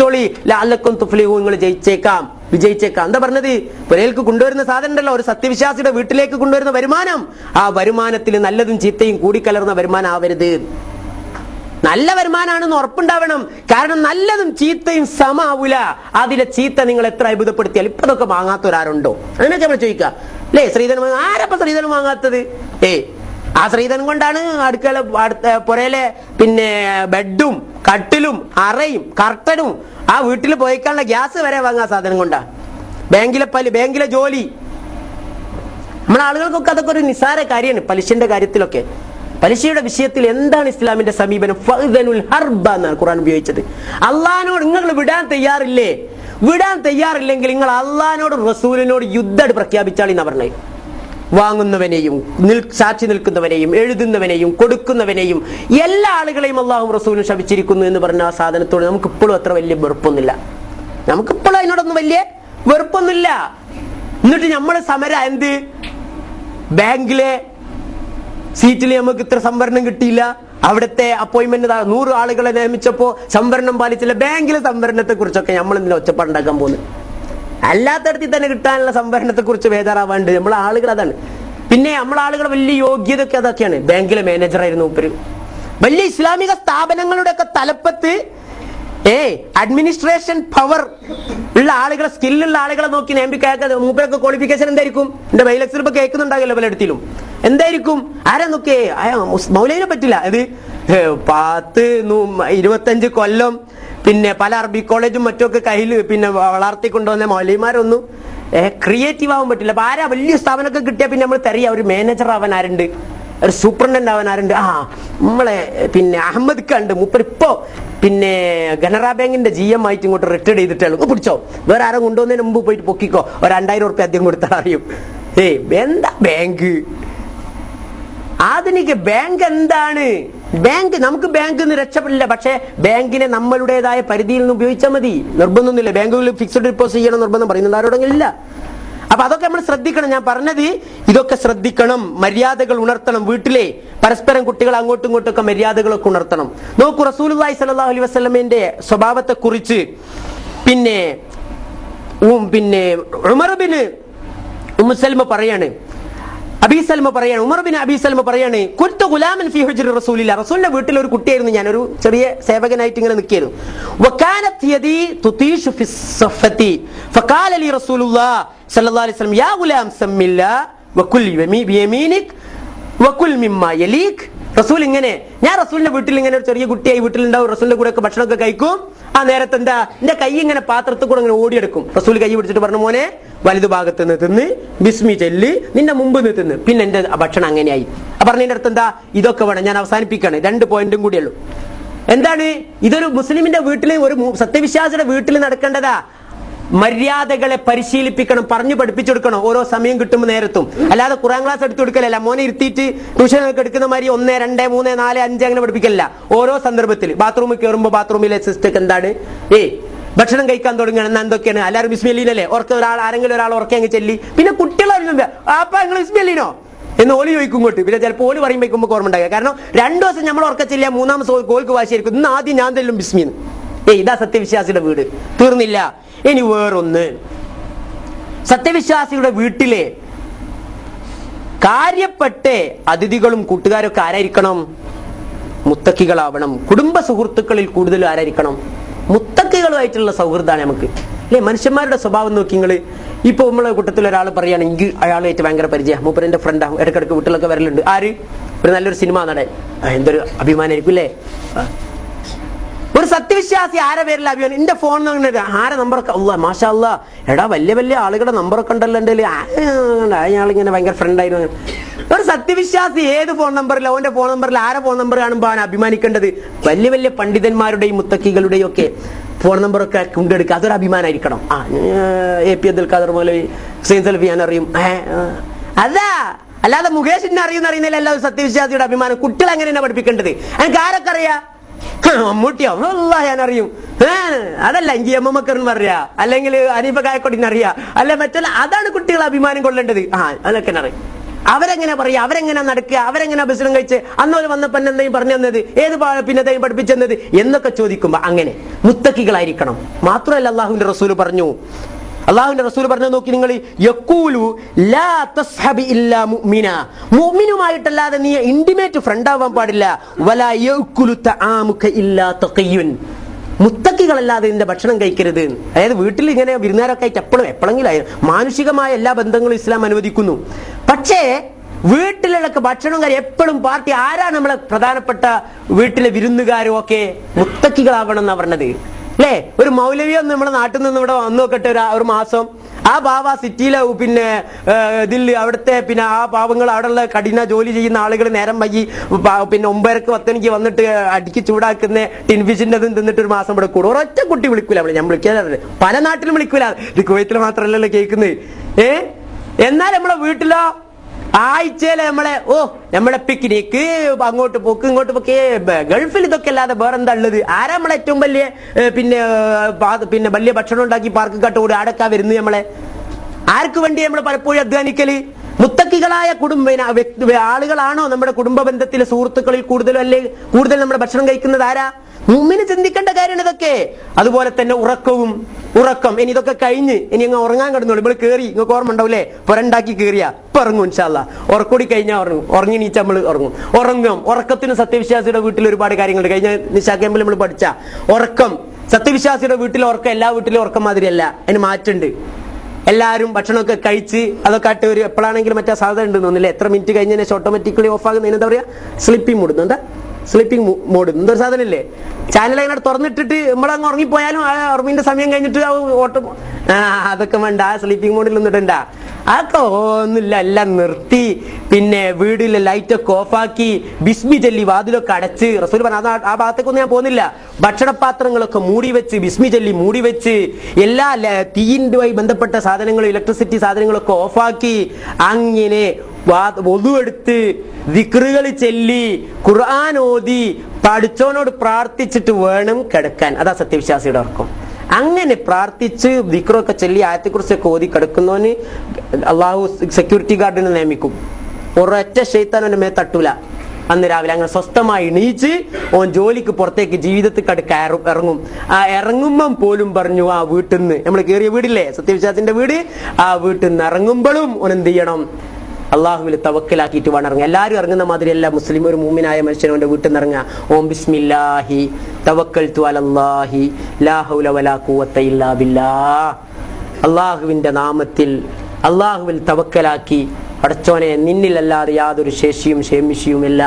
ോളി ലാലക്കും തുഫ്ലിഹു നിങ്ങൾ ജയിച്ചേക്കാം. വിജയിച്ചേക്കാം. എന്താ പറഞ്ഞത്? പുരയിലേക്ക് കൊണ്ടുവരുന്ന സാധനം ഉണ്ടല്ലോ ഒരു സത്യവിശ്വാസിയുടെ വീട്ടിലേക്ക് കൊണ്ടുവരുന്ന വരുമാനം. ആ വരുമാനത്തിൽ നല്ലതും ചീത്തയും കൂടിക്കലർന്ന വരുമാനം ആവരുത് നല്ല വരുമാനമാണെന്ന് ഉറപ്പുണ്ടാവണം. കാരണം നല്ലതും ചീത്തയും സമാവൂല അതിലെ ചീത്ത നിങ്ങൾ എത്ര അത്ഭുതപ്പെടുത്തിയാൽ ഇപ്പൊ ഇതൊക്കെ വാങ്ങാത്തവരാരുണ്ടോ അതിനൊക്കെ നമ്മൾ ചോദിക്കുക. അല്ലേ ശ്രീധനം ആരപ്പ ശ്രീധനം വാങ്ങാത്തത്? ഏ ആ കൊണ്ടാണ് അടുക്കള പുരയിലെ പിന്നെ ബെഡും കട്ടിലും അറയും കർട്ടനും ആ വീട്ടിൽ പോയിക്കാനുള്ള ഗ്യാസ് വരെ വാങ്ങാൻ സാധനം കൊണ്ടാ. ബാങ്കിലെ പലി ബാങ്കിലെ ജോലി. നമ്മളെ ആളുകൾക്കൊക്കെ അതൊക്കെ ഒരു നിസാര കാര്യമാണ് പലിശന്റെ കാര്യത്തിലൊക്കെ. പലിശയുടെ വിഷയത്തിൽ എന്താണ് ഇസ്ലാമിന്റെ സമീപനം? ഹർബ എന്നാണ് ഖുറാൻ ഉപയോഗിച്ചത്. അള്ളഹാനോട് നിങ്ങൾ വിടാൻ തയ്യാറില്ലേ? വിടാൻ തയ്യാറില്ലെങ്കിൽ നിങ്ങൾ അള്ളഹാനോട് റസൂലിനോട് യുദ്ധം പ്രഖ്യാപിച്ചാളി എന്നാ പറഞ്ഞത് വാങ്ങുന്നവനെയും നിൽ സാക്ഷി നിൽക്കുന്നവനെയും എഴുതുന്നവനെയും കൊടുക്കുന്നവനെയും എല്ലാ ആളുകളെയും അള്ളാഹും റസൂലും ശപിച്ചിരിക്കുന്നു എന്ന് പറഞ്ഞ ആ സാധനത്തോട് നമുക്ക് ഇപ്പോഴും അത്ര വലിയ വെറുപ്പൊന്നുമില്ല. നമുക്കിപ്പോഴും അതിനോടൊന്നും വലിയ വെറുപ്പൊന്നുമില്ല. എന്നിട്ട് നമ്മൾ സമര എന്ത്? ബാങ്കിലെ സീറ്റിൽ നമുക്ക് ഇത്ര സംവരണം കിട്ടിയില്ല. അവിടുത്തെ അപ്പോയിന്റ്മെന്റ് നൂറ് ആളുകളെ നിയമിച്ചപ്പോ സംവരണം പാലിച്ചില്ല. ബാങ്കിലെ സംവരണത്തെ കുറിച്ചൊക്കെ നമ്മൾ ഇന്നലെ ഒച്ചപ്പാടുണ്ടാക്കാൻ പോകുന്നത്? അല്ലാത്തടത്തിൽ തന്നെ കിട്ടാനുള്ള സംവരണത്തെ കുറിച്ച് ബേജാറാവാണ്ട്. നമ്മളെ ആളുകൾ അതാണ്. പിന്നെ നമ്മളെ ആളുകൾ വലിയ യോഗ്യതയൊക്കെ അതൊക്കെയാണ്. ബാങ്കിലെ മാനേജറായിരുന്നു മൂപ്പര്. വലിയ ഇസ്ലാമിക സ്ഥാപനങ്ങളുടെ ഒക്കെ തലപ്പത്ത് ഏ അഡ്മിനിസ്ട്രേഷൻ പവർ ഉള്ള ആളുകളെ സ്കില്ലുള്ള ആളുകളെ നോക്കി നിയമിക്കാത്ത മൂപ്പരൊക്കെ ക്വാളിഫിക്കേഷൻ എന്തായിരിക്കും? എന്റെ ബൈലക്സിൽ ഇപ്പൊ കേൾക്കുന്നുണ്ടാകില്ല പലയിടത്തിലും. എന്തായിരിക്കും? ആരാ നോക്കേ മൗലൈനെ പറ്റില്ല. അത് പത്ത് ഇരുപത്തഞ്ച് കൊല്ലം പിന്നെ പല അറബി കോളേജും മറ്റൊക്കെ കയ്യിൽ പിന്നെ വളർത്തി കൊണ്ടുവന്ന മൗലൈമാരൊന്നും ക്രിയേറ്റീവ് ആവാൻ പറ്റില്ല. അപ്പൊ ആരാ വലിയ സ്ഥാപനമൊക്കെ കിട്ടിയാൽ പിന്നെ നമ്മൾ തെറിയ ഒരു മാനേജർ ആവാൻ ആരുണ്ട് ഒരു സൂപ്രണ്ടന്റ് ആവാൻ ആരുണ്ട് ആ നമ്മളെ പിന്നെ അഹമ്മദ് കണ്ട് മൂപ്പർ ഇപ്പോ പിന്നെ കനറ ബാങ്കിന്റെ ജി എം ആയിട്ട് ഇങ്ങോട്ട് റിട്ടയർഡ് ചെയ്തിട്ടുള്ളൂ. പിടിച്ചോ. വേറെ ആരും കൊണ്ടുവന്നതിന് മുമ്പ് പോയിട്ട് പൊക്കിക്കോ. ഒരു രണ്ടായിരം ഉറുപ്പ്യ അധികം കൊടുത്താൽ അറിയും. ഏയ് എന്താ ബാങ്ക് ആധുനിക ബാങ്ക് എന്താണ്? ബാങ്ക് നമുക്ക് ബാങ്ക് നിന്ന് രക്ഷപ്പെടില്ല. പക്ഷേ ബാങ്കിനെ നമ്മളുടേതായ പരിധിയിൽ നിന്ന് ഉപയോഗിച്ചാൽ മതി. നിർബന്ധമൊന്നുമില്ല. ബാങ്കുകളിൽ ഫിക്സഡ് ഡിപ്പോസിറ്റ് ചെയ്യണം നിർബന്ധം പറയുന്നത് ആരോടെങ്കിലും ഇല്ല. അപ്പൊ അതൊക്കെ നമ്മൾ ശ്രദ്ധിക്കണം. ഞാൻ പറഞ്ഞത് ഇതൊക്കെ ശ്രദ്ധിക്കണം. മര്യാദകൾ ഉണർത്തണം. വീട്ടിലെ പരസ്പരം കുട്ടികൾ അങ്ങോട്ടും ഇങ്ങോട്ടും ഒക്കെ മര്യാദകളൊക്കെ ഉണർത്തണം. നോക്കൂ സ്വല്ലല്ലാഹു അലൈഹി വസ്ലമിന്റെ സ്വഭാവത്തെ കുറിച്ച് പിന്നെ പിന്നെ ഉമർബിന് ഉമ്മുസൽമ പറയാണ്. അബീസൽമ പറയാണ് ഉമർ ബിൻ അബീസൽമ പറയാണ് കുരുത്ത ഗുലാമൻ ഫി ഹുജർ റസൂലില്ല. റസൂലിന്റെ വീട്ടിൽ ഒരു കുട്ടിയായിരുന്നു ഞാൻ ഒരു ചെറിയ സേവകനായിട്ട് ഇങ്ങനെ യലീക് റസൂൽ ഇങ്ങനെ ഞാൻ റസൂലിന്റെ വീട്ടിൽ ഇങ്ങനെ ഒരു ചെറിയ കുട്ടിയായി വീട്ടിലുണ്ടാവും റസൂലിന്റെ കൂടെ ഒക്കെ ഭക്ഷണമൊക്കെ കഴിക്കും ആ നേരത്തെ എന്താ എന്റെ കൈ ഇങ്ങനെ പാത്രത്തിൽ കൂടെ ഇങ്ങനെ ഓടിയെടുക്കും. റസൂൽ കൈ പിടിച്ചിട്ട് പറഞ്ഞു മോനെ വലുത് ഭാഗത്ത് നിന്ന് തിന്ന് ബിസ്മി ചെല്ല് നിന്റെ മുമ്പ് നിന്ന് തിന്ന്. പിന്നെ എന്റെ ഭക്ഷണം അങ്ങനെയായി. പറഞ്ഞതിന്റെ അടുത്ത് എന്താ? ഇതൊക്കെ വേണം. ഞാൻ അവസാനിപ്പിക്കാണ് രണ്ട് പോയിന്റും കൂടിയുള്ളൂ എന്താണ്? ഇതൊരു മുസ്ലിമിന്റെ വീട്ടിൽ ഒരു സത്യവിശ്വാസിയുടെ വീട്ടിൽ നടക്കേണ്ടതാ. മര്യാദകളെ പരിശീലിപ്പിക്കണം പറഞ്ഞു പഠിപ്പിച്ചു കൊടുക്കണം ഓരോ സമയം കിട്ടുമ്പോൾ നേരത്തും. അല്ലാതെ ഖുറാൻ ക്ലാസ് എടുത്തു കൊടുക്കലല്ല മോനെ ഇരുത്തിയിട്ട് ട്യൂഷൻ ഒക്കെ എടുക്കുന്ന മാതിരി ഒന്ന് രണ്ട് മൂന്ന് നാല് അഞ്ച് അങ്ങനെ പഠിപ്പിക്കലല്ല. ഓരോ സന്ദർഭത്തിൽ. ബാത്റൂമിൽ കയറുമ്പോൾ ബാത്റൂമിലെ സിസ്റ്റം എന്താണ്? ഏ ഭക്ഷണം കഴിക്കാൻ തുടങ്ങണം എന്നാ എന്തൊക്കെയാണ്? എല്ലാവരും ബിസ്മില്ലീനല്ലേ ഓർക്ക് ഒരാൾ ആരെങ്കിലും ഒരാൾ ഉറക്കെ അങ്ങ് ചെല്ലി. പിന്നെ കുട്ടികളൊന്നും അപ്പൊ നിങ്ങൾ ബിസ്മില്ലീനോ എന്ന് ഓലി ചോദിക്കും ഇങ്ങോട്ട്. പിന്നെ ചിലപ്പോൾ ഓൽ പറയുമ്പോൾ ഓർമ്മ ഉണ്ടാകുക കാരണം രണ്ടു ദിവസം നമ്മൾ ഉറക്ക മൂന്നാം ദിവസം കോൽക്ക് വാശിയായിരിക്കും. ഇന്ന് ആദ്യം ഞാൻ തെല്ലും ബിസ്മിന്ന് ഏയ് ഇതാ സത്യവിശ്വാസിയുടെ വീട്. തീർന്നില്ല. ഇനി വേറൊന്ന്. സത്യവിശ്വാസിയുടെ വീട്ടിലെ കാര്യപ്പെട്ട അതിഥികളും കൂട്ടുകാരൊക്കെ ആരായിരിക്കണം? മുത്തക്കികളാവണം. കുടുംബ സുഹൃത്തുക്കളിൽ കൂടുതൽ ആരായിരിക്കണം? മുത്തക്കികളുമായിട്ടുള്ള സൗഹൃദമാണ് നമുക്ക്. അല്ലെ? മനുഷ്യന്മാരുടെ സ്വഭാവം നോക്കി നിങ്ങൾ ഇപ്പൊ നമ്മളെ കൂട്ടത്തിൽ ഒരാൾ പറയുകയാണ് എനിക്ക് അയാളുമായിട്ട് ഭയങ്കര പരിചയം. ഫ്രണ്ട് ഫ്രണ്ടാ ഇടക്കിടക്ക് വീട്ടിലൊക്കെ വരലുണ്ട്. ആര്? ഒരു നല്ലൊരു സിനിമ നടൻ. എന്തൊരു അഭിമാനമായിരിക്കും അല്ലേ. ഒരു സത്യവിശ്വാസി ആരെ പേരിൽ അഭിമാനം? എന്റെ ഫോൺ ആരെ നമ്പറൊക്കെ അല്ല മാഷാ എടാ വലിയ വലിയ ആളുകളുടെ നമ്പറൊക്കെ ഉണ്ടല്ലോ എന്റെ അയാളിങ്ങനെ ഭയങ്കര ഫ്രണ്ടായിരുന്നു ഒരു സത്യവിശ്വാസി ഏത് ഫോൺ നമ്പറിലോ ഓന്റെ ഫോൺ നമ്പറിൽ ആരെ ഫോൺ നമ്പർ കാണുമ്പോൾ അവൻ അഭിമാനിക്കേണ്ടത്? വലിയ വലിയ പണ്ഡിതന്മാരുടെയും മുത്തക്കികളുടെയും ഒക്കെ ഫോൺ നമ്പറൊക്കെ കൊണ്ടെടുക്കുക. അതൊരു അഭിമാനമായിരിക്കണം ആ എ പി അബ്ദുൽ ഖാദർ മൗലവി ഹുസൈൻ സൽഫി ഞാൻ അറിയും. അതാ. അല്ലാതെ മുകേഷിനെ അറിയുന്ന അറിയുന്നില്ല എല്ലാവരും സത്യവിശ്വാസിയുടെ അഭിമാനം. കുട്ടികൾ എങ്ങനെയാണ് പഠിപ്പിക്കേണ്ടത്? എനിക്ക് ആരൊക്കെ അറിയാ? മമ്മൂട്ടിയോ അല്ല ഞാൻ അറിയും അതല്ല എങ്കിൽ എമ്മക്കറിന് പറയാ അല്ലെങ്കിൽ അനീഫ കായക്കൊടിന് അറിയാ. അല്ലെ മറ്റല്ല അതാണ് കുട്ടികൾ അഭിമാനം കൊള്ളേണ്ടത്. ആ അതൊക്കെ അറിയാം. അവരെങ്ങനെ പറയാ അവരെങ്ങനെ നടക്കുക? അവരെങ്ങനെ ഭക്ഷണം കഴിച്ച്? അന്നോൽ വന്നപ്പോ എന്തെങ്കിലും പറഞ്ഞു തന്നത്? ഏത് പിന്നെ എന്തെങ്കിലും പഠിപ്പിച്ചെന്നത് എന്നൊക്കെ ചോദിക്കുമ്പോ അങ്ങനെ. മുത്തക്കികളായിരിക്കണം. മാത്രമല്ല അള്ളാഹുവിന്റെ റസൂൽ പറഞ്ഞു അള്ളാഹുവിന്റെ റസൂൽ പറഞ്ഞു നോക്കി നിങ്ങൾ യക്കൂലു ലാ തസ്ഹബി ഇല്ലാ മുഅ്മിന. മുഅ്മിനുമായിട്ടല്ലാതെ നീ ഇന്റിമേറ്റ് ഫ്രണ്ട് ആവാൻ പാടില്ല. വലാ യഅ്കുലു തആമുക ഇല്ലാ തഖിയുൻ മുത്തക്കികളല്ലാതെ ഇതിന്റെ ഭക്ഷണം കഴിക്കരുത്. അതായത് വീട്ടിൽ ഇങ്ങനെ വിരുന്നാരൊക്കെ ആയിട്ട് എപ്പോഴും എപ്പോഴെങ്കിലും മാനുഷികമായ എല്ലാ ബന്ധങ്ങളും ഇസ്ലാം അനുവദിക്കുന്നു. പക്ഷേ വീട്ടിലുള്ള ഭക്ഷണം കാര്യം എപ്പോഴും പാർട്ടി ആരാ നമ്മളെ പ്രധാനപ്പെട്ട വീട്ടിലെ വിരുന്നുകാരും ഒക്കെ മുത്തക്കികളാവണം എന്നാ പറഞ്ഞത്. അല്ലേ ഒരു മൗലവി മൗലവിയോ നമ്മുടെ നാട്ടിൽ നിന്ന് ഇവിടെ വന്നു നോക്കട്ടെ ഒരു ഒരു മാസം. ആ ബാബ സിറ്റിയിലെ പിന്നെ ഇതിൽ അവിടുത്തെ പിന്നെ ആ പാവങ്ങൾ അവിടെയുള്ള കഠിന ജോലി ചെയ്യുന്ന ആളുകൾ നേരം വൈകി പിന്നെ ഒമ്പതരക്ക് പത്തനിക്ക് വന്നിട്ട് അടിക്ക് ചൂടാക്കുന്ന ടിൻഫിഷിന്റെ അതും തിന്നിട്ട് ഒരു മാസം ഇവിടെ കൂടും. ഒരൊറ്റ കുട്ടി വിളിക്കൂല നമ്മൾ ഞാൻ വിളിക്കാതെ പല നാട്ടിലും വിളിക്കൂല. ഇത് കുവൈത്തിൽ മാത്രമല്ലല്ലോ കേൾക്കുന്നത്. ഏ? എന്നാൽ നമ്മളെ വീട്ടിലോ ആഴ്ചയിലെ നമ്മളെ ഓ നമ്മളെ പിക്നിക്ക് അങ്ങോട്ട് പോക്ക് ഇങ്ങോട്ട് പോക്ക് ഗൾഫിൽ ഇതൊക്കെ അല്ലാതെ വേറെ എന്താ ഉള്ളത്? ആരാ നമ്മളെ ഏറ്റവും വലിയ പിന്നെ പിന്നെ വലിയ ഭക്ഷണം ഉണ്ടാക്കി പാർക്ക് കട്ടുകൂടി ആടക്കാ വരുന്നത് നമ്മളെ? ആർക്ക് വേണ്ടി നമ്മൾ പലപ്പോഴും അധ്വാനിക്കൽ? മുത്തക്കികളായ കുടുംബ ആളുകളാണോ നമ്മുടെ കുടുംബ ബന്ധത്തിലെ സുഹൃത്തുക്കളിൽ കൂടുതലും അല്ലെ കൂടുതൽ നമ്മുടെ ഭക്ഷണം കഴിക്കുന്നത്? ആരാ? മുമ്മിന് ചിന്തിക്കേണ്ട കാര്യമാണ് ഇതൊക്കെ. അതുപോലെ തന്നെ ഉറക്കവും ഉറക്കം. ഇനി ഇതൊക്കെ കഴിഞ്ഞ് ഇനി അങ്ങ് ഉറങ്ങാൻ കിടന്നോളൂ. ഇവിടെ കയറി നിങ്ങൾക്ക് ഓർമ്മ ഉണ്ടാവില്ലേ പുരണ്ടാക്കി കയറിയാ ഇപ്പൊ ഇറങ്ങും ഇൻഷാല്ല ഉറക്കൂടി കഴിഞ്ഞാൽ ഉറങ്ങും. ഉറങ്ങി നീച്ച നമ്മൾ ഉറങ്ങും. ഉറങ്ങും. ഉറക്കത്തിന് സത്യവിശ്വാസിയുടെ വീട്ടിൽ ഒരുപാട് കാര്യങ്ങളുണ്ട്. കഴിഞ്ഞ നിശാ ക്യാമ്പിൽ നമ്മൾ പഠിച്ച ഉറക്കം. സത്യവിശ്വാസിയുടെ വീട്ടിൽ ഉറക്കം എല്ലാ വീട്ടിലും ഉറക്കം മാതിരിയല്ല. അതിന് മാറ്റുണ്ട് എല്ലാവരും ഭക്ഷണമൊക്കെ കഴിച്ച് അതൊക്കെ ആയിട്ട് ഒരു എപ്പോഴാണെങ്കിലും മറ്റേ സാധ്യത ഉണ്ടെന്ന് തോന്നില്ല എത്ര മിനിറ്റ് കഴിഞ്ഞാൽ ഓട്ടോമാറ്റിക്കലി ഓഫ് ആകുന്നതിന് എന്താ പറയാ? സ്ലിപ്പിംഗ് മൂടുന്നു. എന്താ? സ്ലിപ്പിംഗ് മോഡ് എന്തൊരു സാധനമില്ലേ? ചാനൽ അങ്ങനെ തുറന്നിട്ടിട്ട് നമ്മളങ്ങ് ഉറങ്ങിപ്പോയാലും ആ ഉറങ്ങിന്റെ സമയം കഴിഞ്ഞിട്ട് ആ ഓട്ടം അതൊക്കെ വേണ്ട. ആ സ്ലീപ്പിംഗ് മോഡിൽ നിന്നിട്ടുണ്ട അതൊക്കെ ഒന്നുമില്ല. എല്ലാം നിർത്തി. പിന്നെ വീടിലെ ലൈറ്റൊക്കെ ഓഫാക്കി ബിസ്മി ചൊല്ലി വാതിലൊക്കെ അടച്ച്. റസൂൽ പറഞ്ഞ ആ- ഭാഗത്തേക്ക് ഭാഗത്തേക്കൊന്നും ഞാൻ പോകുന്നില്ല. ഭക്ഷണപാത്രങ്ങളൊക്കെ മൂടി വെച്ച് ബിസ്മി ചൊല്ലി മൂടി വെച്ച് എല്ലാ തീയിന്റുമായി ബന്ധപ്പെട്ട സാധനങ്ങളും ഇലക്ട്രിസിറ്റി സാധനങ്ങളൊക്കെ ഓഫാക്കി അങ്ങനെ ഒതുവെടുത്ത് വിക്രുകൾ ചെല്ലി ഖുർആൻ ഓതി പഠിച്ചോനോട് പ്രാർത്ഥിച്ചിട്ട് വേണം കിടക്കാൻ. അതാ സത്യവിശ്വാസിയുടെ ഉറക്കം. അങ്ങനെ പ്രാർത്ഥിച്ച് ദിക്റൊക്കെ ചൊല്ലി ആയത്തെക്കുറിച്ചൊക്കെ ഓതി കിടക്കുന്നവന് അള്ളാഹു സെക്യൂരിറ്റി ഗാർഡിനെ നിയമിക്കും. ഒരൊറ്റ ഷെയ്ത്താൻ അവന്റെ മേ തട്ടൂല. അന്ന് രാവിലെ അങ്ങനെ സ്വസ്ഥമായി എണീച്ച് ഓൻ ജോലിക്ക് പുറത്തേക്ക് ജീവിതത്തിൽ കണ്ട് കയറും ഇറങ്ങും. ആ ഇറങ്ങുമ്പം പോലും പറഞ്ഞു ആ വീട്ടിൽ നിന്ന് നമ്മൾ കയറിയ വീടില്ലേ? സത്യവിശ്വാസിന്റെ വീട്? ആ വീട്ടിൽ നിന്ന് ഇറങ്ങുമ്പോഴും ഓൻ എന്ത് ചെയ്യണം? അള്ളാഹുവിൽ തവക്കലാക്കിയിട്ട് വേണം ഇറങ്ങുക എല്ലാവരും ഇറങ്ങുന്ന മാതിരിയല്ല. മുസ്ലിം ഒരു മൂമിനായ മനുഷ്യൻ അവന്റെ വീട്ടിൽ നിന്ന് ഇറങ്ങുക. ഓം ബിസ്മില്ലാഹി തവക്കൽതു അലല്ലാഹി ലാ ഹൗല വലാ ഖുവത്ത ഇല്ലാ ബില്ലാഹ്. അള്ളാഹുവിന്റെ നാമത്തിൽ അള്ളാഹുവിൽ തവക്കലാക്കി പടച്ചോനെ നിന്നിലല്ലാതെ യാതൊരു ശേഷിയും ക്ഷേമിഷിയുമില്ല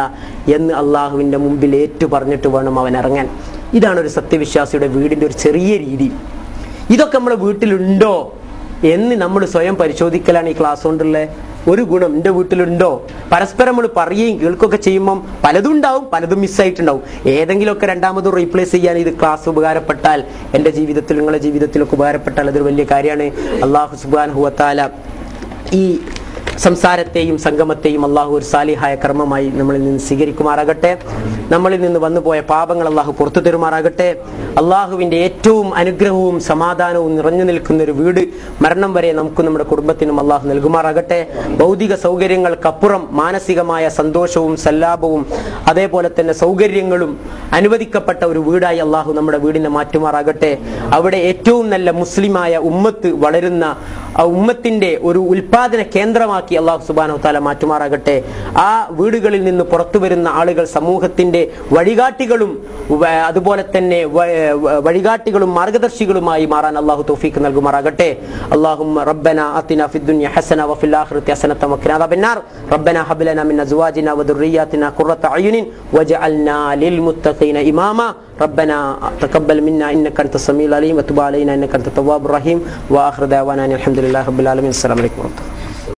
എന്ന് അള്ളാഹുവിന്റെ മുമ്പിൽ ഏറ്റു പറഞ്ഞിട്ട് വേണം അവൻ ഇറങ്ങാൻ. ഇതാണ് ഒരു സത്യവിശ്വാസിയുടെ വീടിന്റെ ഒരു ചെറിയ രീതി. ഇതൊക്കെ നമ്മുടെ വീട്ടിലുണ്ടോ എന്ന് നമ്മൾ സ്വയം പരിശോധിക്കലാണ് ഈ ക്ലാസ് കൊണ്ടുള്ള ഒരു ഗുണം എന്റെ വീട്ടിലുണ്ടോ? പരസ്പരം നമ്മൾ പറയുകയും കേൾക്കുകയൊക്കെ ചെയ്യുമ്പം പലതും ഉണ്ടാവും പലതും മിസ്സായിട്ടുണ്ടാവും ഏതെങ്കിലുമൊക്കെ രണ്ടാമത് റീപ്ലേസ് ചെയ്യാൻ ഇത് ക്ലാസ് ഉപകാരപ്പെട്ടാൽ എന്റെ ജീവിതത്തിൽ നിങ്ങളുടെ ജീവിതത്തിലൊക്കെ ഉപകാരപ്പെട്ടാൽ അതൊരു വലിയ കാര്യമാണ്. അള്ളാഹു സുബാൻ ഹുവത്താല ഈ സംസാരത്തെയും സംഗമത്തെയും അള്ളാഹു ഒരു സാലിഹായ കർമ്മമായി നമ്മളിൽ നിന്ന് സ്വീകരിക്കുമാറാകട്ടെ. നമ്മളിൽ നിന്ന് വന്നുപോയ പാപങ്ങൾ അള്ളാഹു പുറത്തു തരുമാറാകട്ടെ. അള്ളാഹുവിന്റെ ഏറ്റവും അനുഗ്രഹവും സമാധാനവും നിറഞ്ഞു നിൽക്കുന്ന ഒരു വീട് മരണം വരെ നമുക്കും നമ്മുടെ കുടുംബത്തിനും അള്ളാഹു നൽകുമാറാകട്ടെ. ഭൗതിക സൗകര്യങ്ങൾക്കപ്പുറം മാനസികമായ സന്തോഷവും സല്ലാപവും അതേപോലെ തന്നെ സൗകര്യങ്ങളും അനുവദിക്കപ്പെട്ട ഒരു വീടായി അള്ളാഹു നമ്മുടെ വീടിനെ മാറ്റുമാറാകട്ടെ. അവിടെ ഏറ്റവും നല്ല മുസ്ലിമായ ഉമ്മത്ത് വളരുന്ന ആ ഉമ്മത്തിന്റെ ഒരു ഉൽപാദന കേന്ദ്രമാക്കി അള്ളാഹു സുബാനോ താല മാറ്റുമാറാകട്ടെ. ആ വീടുകളിൽ നിന്ന് പുറത്തു വരുന്ന ആളുകൾ സമൂഹത്തിന്റെ വഴികാട്ടികളും അതുപോലെ തന്നെ വഴികാട്ടികളും മാർഗദർശികളുമായി മാറാൻ അള്ളാഹു തോഫീക്ക് നൽകുമാറാകട്ടെ. അള്ളാഹും റബ്ബന അത്തിന ഫിദ്ദുനിയ ഹസന വഫിൽ ആഖിറതി ഹസനത വഖിന അദാബന്നാർ റബ്ബന ഹബ് ഖുർറത ലിൽ മുത്തഖീന ربنا تقبل منا انك انت السميع العليم وتب علينا انك انت التواب الرحيم واخر دعوانا ان الحمد لله رب العالمين السلام عليكم ورحمه الله